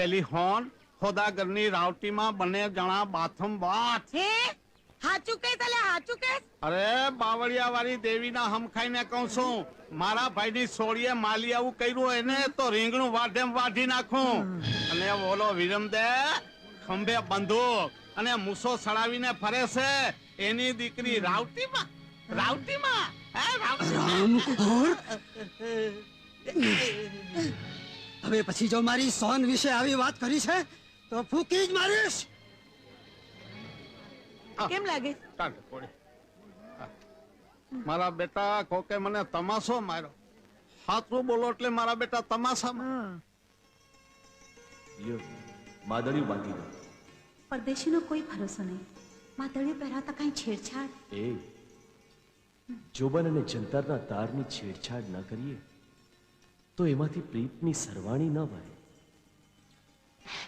પેલી હોન ખોદાગરની રાવટીમાં બંને જણા બાથમ વાત હે? હાચું કે તલે હાચું કે અરે બાવળિયા વાળી દેવીના હમખાઈને કહું છું મારા ભાઈની સોળીએ માલી આવું કર્યું એને તો રીંગણું વાઢેમ વાઢી નાખું. અને ઓલો વિરમ દે ખંભે બંદૂક અને મૂસો સડાવીને ફરે છે એની દીકરી રાવટીમાં રાવટીમાં હે રાવટીમાં હવે પછી જો મારી સોન વિશે આવી વાત કરી છે તો ફૂકી જ મારીશ. કેમ લાગે? મારા બેટા કોકે મને તમાશો માર્યો. હાથું બોલો એટલે મારા બેટા તમાશામાં. માદળિયું બાંધી દો. પરદેશીનો કોઈ ભરોસો નહીં. માતળીઓ પહેરાતા કઈ છેડછાડ? એ જોબન અને જંતરના તારની છેડછાડ ન કરીએ. તો એમાંથી પ્રીતની સરવાણી ન વળે.